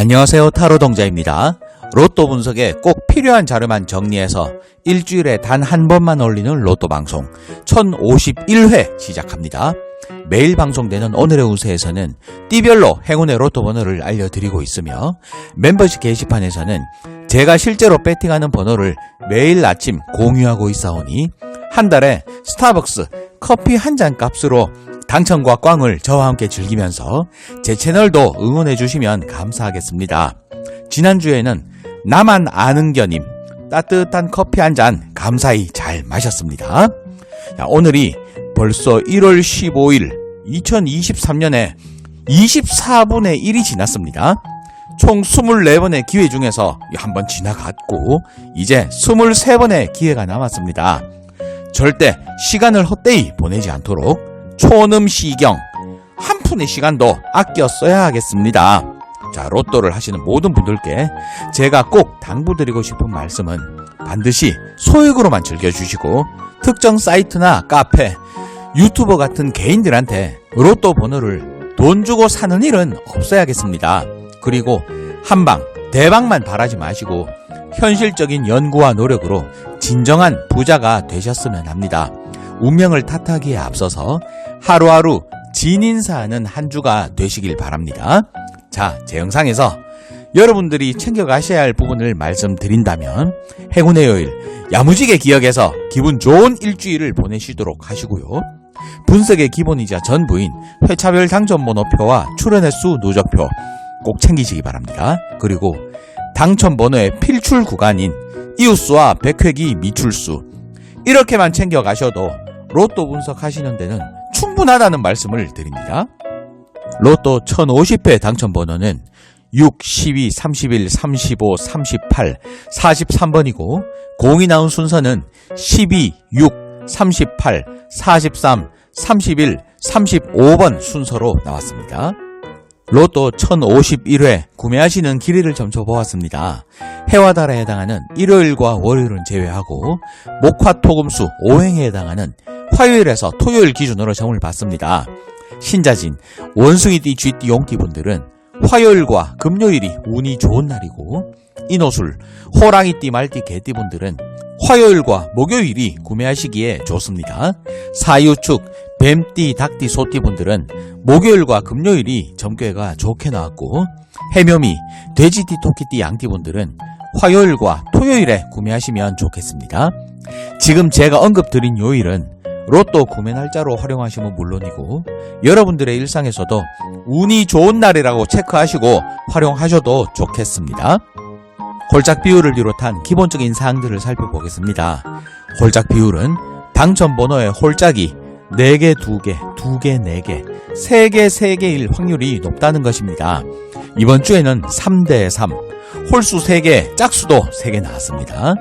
안녕하세요. 타로동자입니다. 로또 분석에 꼭 필요한 자료만 정리해서 일주일에 단 한 번만 올리는 로또 방송 1051회 시작합니다. 매일 방송되는 오늘의 운세에서는 띠별로 행운의 로또 번호를 알려드리고 있으며 멤버십 게시판에서는 제가 실제로 배팅하는 번호를 매일 아침 공유하고 있사오니 한 달에 스타벅스 커피 한 잔 값으로 당첨과 꽝을 저와 함께 즐기면서 제 채널도 응원해 주시면 감사하겠습니다. 지난주에는 나만 아는 겨님 따뜻한 커피 한 잔 감사히 잘 마셨습니다. 자, 오늘이 벌써 1월 15일 2023년에 24분의 1이 지났습니다. 총 24번의 기회 중에서 한 번 지나갔고 이제 23번의 기회가 남았습니다. 절대 시간을 헛되이 보내지 않도록 초음시경 한 푼의 시간도 아껴 써야 하겠습니다. 자, 로또를 하시는 모든 분들께 제가 꼭 당부드리고 싶은 말씀은 반드시 소액으로만 즐겨주시고 특정 사이트나 카페, 유튜버 같은 개인들한테 로또 번호를 돈 주고 사는 일은 없어야겠습니다. 그리고 한방, 대박만 바라지 마시고 현실적인 연구와 노력으로 진정한 부자가 되셨으면 합니다. 운명을 탓하기에 앞서서 하루하루 진인사하는 한 주가 되시길 바랍니다. 자, 제 영상에서 여러분들이 챙겨가셔야 할 부분을 말씀드린다면 행운의 요일 야무지게 기억해서 기분 좋은 일주일을 보내시도록 하시고요. 분석의 기본이자 전부인 회차별 당첨 번호표와 출연 횟수 누적표 꼭 챙기시기 바랍니다. 그리고 당첨 번호의 필출 구간인 이웃수와 백회기 미출수 이렇게만 챙겨가셔도 로또 분석하시는 데는 충분하다는 말씀을 드립니다. 로또 1050회 당첨 번호는 6, 12, 31, 35, 38, 43번이고 공이 나온 순서는 12, 6, 38, 43, 31, 35번 순서로 나왔습니다. 로또 1051회 구매하시는 길이를 점쳐 보았습니다. 해와 달에 해당하는 일요일과 월요일은 제외하고 목화토금수 5행에 해당하는 화요일에서 토요일 기준으로 점을 받습니다. 신자진, 원숭이띠, 쥐띠, 용띠분들은 화요일과 금요일이 운이 좋은 날이고 인호술, 호랑이띠, 말띠, 개띠분들은 화요일과 목요일이 구매하시기에 좋습니다. 사유축, 뱀띠, 닭띠, 소띠분들은 목요일과 금요일이 점괘가 좋게 나왔고 해묘미, 돼지띠, 토끼띠, 양띠분들은 화요일과 토요일에 구매하시면 좋겠습니다. 지금 제가 언급드린 요일은 로또 구매 날짜로 활용하시면 물론이고 여러분들의 일상에서도 운이 좋은 날이라고 체크하시고 활용하셔도 좋겠습니다. 홀짝 비율을 비롯한 기본적인 사항들을 살펴보겠습니다. 홀짝 비율은 당첨 번호의 홀짝이 4개, 2개, 2개, 4개, 3개, 3개일 확률이 높다는 것입니다. 이번 주에는 3대 3, 홀수 3개, 짝수도 3개 나왔습니다.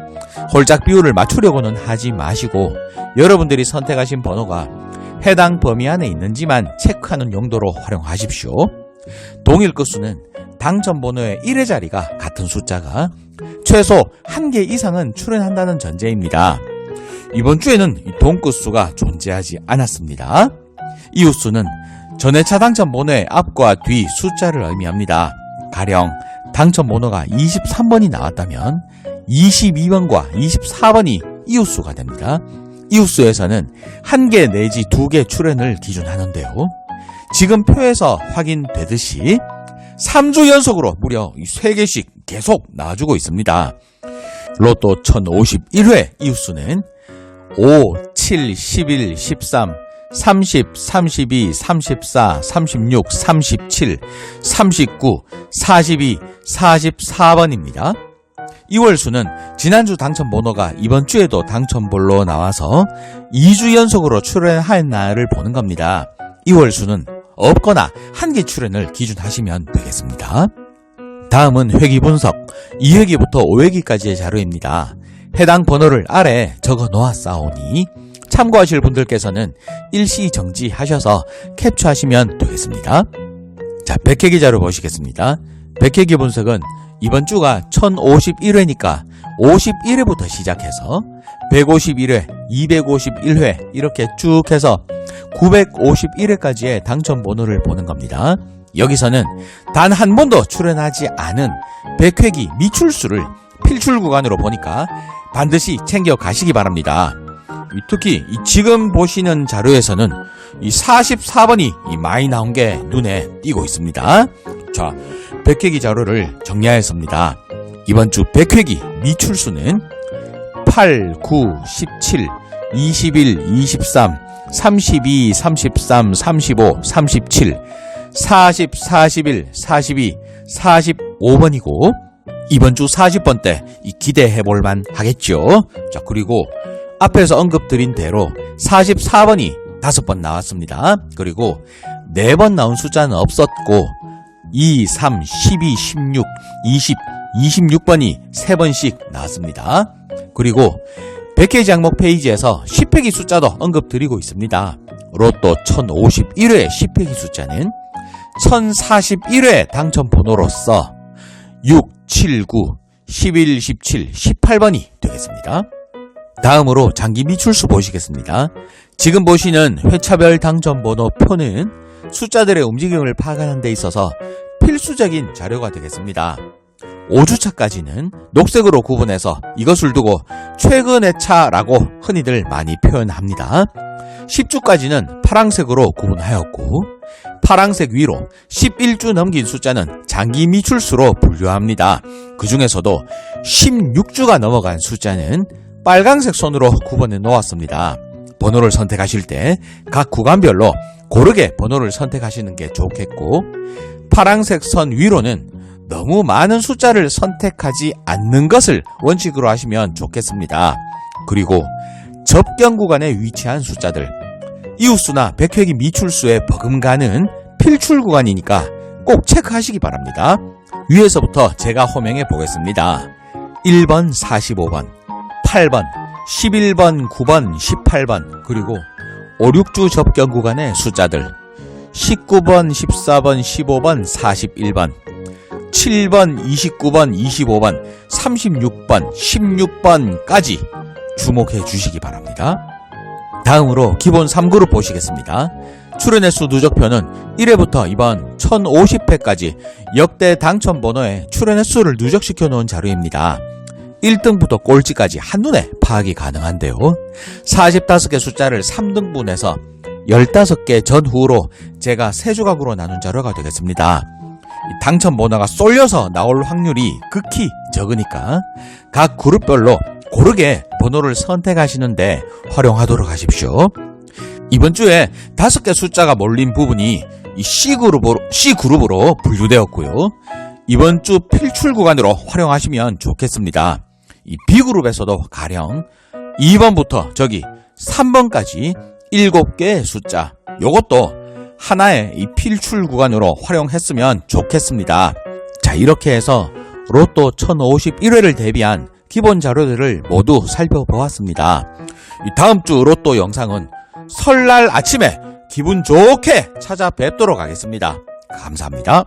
홀짝 비율을 맞추려고는 하지 마시고 여러분들이 선택하신 번호가 해당 범위 안에 있는지만 체크하는 용도로 활용하십시오. 동일 끝수는 당첨 번호의 1의 자리가 같은 숫자가 최소 1개 이상은 출현한다는 전제입니다. 이번 주에는 이 동끝수가 존재하지 않았습니다. 이웃수는 전회차 당첨 번호의 앞과 뒤 숫자를 의미합니다. 가령 당첨 번호가 23번이 나왔다면 22번과 24번이 이웃수가 됩니다. 이웃수에서는 한 개 내지 두 개 출현을 기준하는데요. 지금 표에서 확인되듯이 3주 연속으로 무려 3개씩 계속 나와주고 있습니다. 로또 1051회 이웃수는 5, 7, 11, 13, 30, 32, 34, 36, 37, 39, 42, 44번입니다. 2월 수는 지난주 당첨 번호가 이번 주에도 당첨볼로 나와서 2주 연속으로 출연한 날을 보는 겁니다. 2월 수는 없거나 한 개 출연을 기준하시면 되겠습니다. 다음은 회기 분석 2회기부터 5회기까지의 자료입니다. 해당 번호를 아래 적어 놓았사오니 참고하실 분들께서는 일시 정지하셔서 캡처하시면 되겠습니다. 자, 백회기 자료 보시겠습니다. 백회기 분석은 이번 주가 1051회니까 51회부터 시작해서 151회, 251회 이렇게 쭉 해서 951회까지의 당첨 번호를 보는 겁니다. 여기서는 단 한 번도 출연하지 않은 백회기 미출수를 필출 구간으로 보니까 반드시 챙겨 가시기 바랍니다. 이 특히 이 지금 보시는 자료에서는 이 44번이 이 많이 나온 게 눈에 띄고 있습니다. 자, 백회기 자료를 정리하였습니다. 이번 주 백회기 미출수는 8, 9, 17, 21, 23, 32, 33, 35, 37, 40, 41, 42, 45번이고 이번 주 40번 때이 기대해 볼만 하겠죠. 자, 그리고 앞에서 언급드린 대로 44번이 5번 나왔습니다. 그리고 4번 나온 숫자는 없었고 2, 3, 12, 16, 20, 26번이 3번씩 나왔습니다. 그리고 100개 장목 페이지에서 10획기 숫자도 언급드리고 있습니다. 로또 1051회 10획기 숫자는 1041회 당첨 번호로서 6, 7, 9, 11, 17, 18번이 되겠습니다. 다음으로 장기 미출수 보시겠습니다. 지금 보시는 회차별 당첨 번호 표는 숫자들의 움직임을 파악하는 데 있어서 필수적인 자료가 되겠습니다. 5주차까지는 녹색으로 구분해서 이것을 두고 최근의 차라고 흔히들 많이 표현합니다. 10주까지는 파랑색으로 구분하였고 파랑색 위로 11주 넘긴 숫자는 장기 미출수로 분류합니다. 그 중에서도 16주가 넘어간 숫자는 빨강색 선으로 구분해 놓았습니다. 번호를 선택하실 때 각 구간별로 고르게 번호를 선택하시는 게 좋겠고 파랑색 선 위로는 너무 많은 숫자를 선택하지 않는 것을 원칙으로 하시면 좋겠습니다. 그리고 접경 구간에 위치한 숫자들 이웃수나 백회기 미출수에 버금가는 필출 구간이니까 꼭 체크하시기 바랍니다. 위에서부터 제가 호명해 보겠습니다. 1번, 45번, 8번, 11번, 9번, 18번, 그리고 5, 6주 접경 구간의 숫자들 19번, 14번, 15번, 41번, 7번, 29번, 25번, 36번, 16번까지 주목해 주시기 바랍니다. 다음으로 기본 3그룹 보시겠습니다. 출연횟 수 누적표는 1회부터 이번 1050회까지 역대 당첨 번호에 출연횟 수를 누적시켜 놓은 자료입니다. 1등부터 꼴찌까지 한눈에 파악이 가능한데요. 45개 숫자를 3등분해서 15개 전후로 제가 세 조각으로 나눈 자료가 되겠습니다. 이 당첨 번호가 쏠려서 나올 확률이 극히 적으니까 각 그룹별로 고르게 번호를 선택하시는데 활용하도록 하십시오. 이번 주에 다섯 개 숫자가 몰린 부분이 이 C그룹으로, C그룹으로 분류되었고요. 이번 주 필출 구간으로 활용하시면 좋겠습니다. 이 B그룹에서도 가령 2번부터 저기 3번까지 7개의 숫자 요것도 하나의 이 필출 구간으로 활용했으면 좋겠습니다. 자 이렇게 해서 로또 1051회를 대비한 기본 자료들을 모두 살펴보았습니다. 이 다음 주 로또 영상은 설날 아침에 기분 좋게 찾아뵙도록 하겠습니다. 감사합니다.